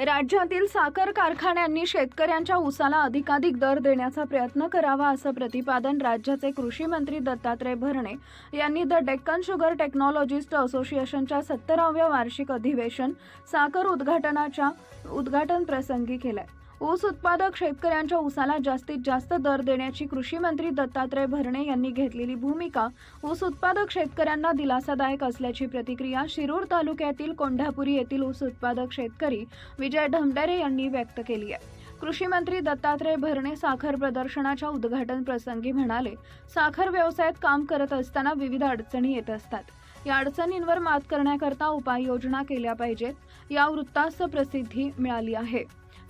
राज्यातील साखर कारखान्यांनी शेतकऱ्यांच्या ऊसाला अधिकाधिक दर देण्याचा प्रयत्न करावा असं प्रतिपादन राज्याचे कृषी मंत्री दत्तात्रय भरणे यांनी द डेक्कन शुगर टेक्नॉलॉजिस्ट असोसिएशनच्या सत्तराव्या वार्षिक अधिवेशन साखर उद्घाटनाच्या उद्घाटन प्रसंगी केलंय. ऊस उत्पादक शेतकऱ्यांच्या ऊसाला जास्तीत जास्त दर देण्याची कृषी मंत्री दत्तात्रय भरणे यांनी घेतलेली भूमिका ऊस उत्पादक शेतकऱ्यांना दिलासादायक असल्याची प्रतिक्रिया शिरूर तालुक्यातील कोंढापुरी येथील ऊस उत्पादक शेतकरी विजय ढमडेरे यांनी व्यक्त केली आहे. कृषी मंत्री दत्तात्रय भरणे साखर प्रदर्शनाच्या उद्घाटन प्रसंगी म्हणाले साखर व्यवसायात काम करत असताना विविध अडचणी येत असतात. या अडचणींवर मात करण्याकरता उपाययोजना केल्या पाहिजेत. या वृत्तास प्रसिद्धी मिळाली आहे.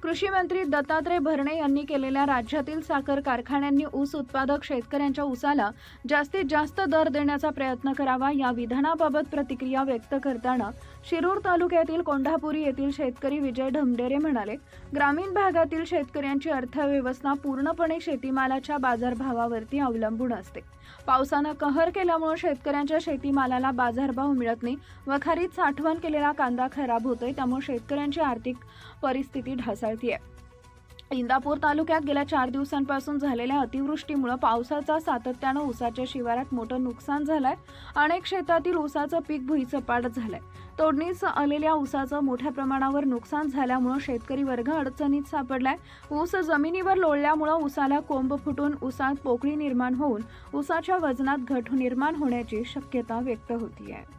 कृषी मंत्री दत्तात्रय भरणे यांनी केलेल्या राज्यातील साखर कारखान्यांनी ऊस उत्पादक शेतकऱ्यांच्या ऊसाला जास्तीत जास्त दर देण्याचा प्रयत्न करावा या विधानाबाबत प्रतिक्रिया व्यक्त करताना शिरूर तालुक्यातील कोंढापुरी येथील शेतकरी विजय ढमडेरे म्हणाले ग्रामीण भागातील शेतकऱ्यांची अर्थव्यवस्था पूर्णपणे शेतीमालाच्या बाजारभावावरती अवलंबून असते. पावसानं कहर केल्यामुळे शेतकऱ्यांच्या शेतीमालाला बाजारभाव मिळत नाही व साठवण केलेला कांदा खराब होतोय त्यामुळे शेतकऱ्यांची आर्थिक परिस्थिती ढासळतीये. इंदापूर तालुक्यात गेल्या चार दिवसांपासून झालेल्या अतिवृष्टीमुळे पावसाचा सातत्यानं ऊसाच्या शिवारात मोठं नुकसान झालंय. अनेक शेतातील ऊसाचं पीक भुईचपाट झालंय. तोडणीस आलेल्या ऊसाचं मोठ्या प्रमाणावर नुकसान झाल्यामुळं शेतकरी वर्ग अडचणीत सापडलाय. ऊस जमिनीवर लोळल्यामुळं ऊसाला कोंब फुटून ऊसात पोकळी निर्माण होऊन ऊसाच्या वजनात घट निर्माण होण्याची शक्यता व्यक्त होती आहे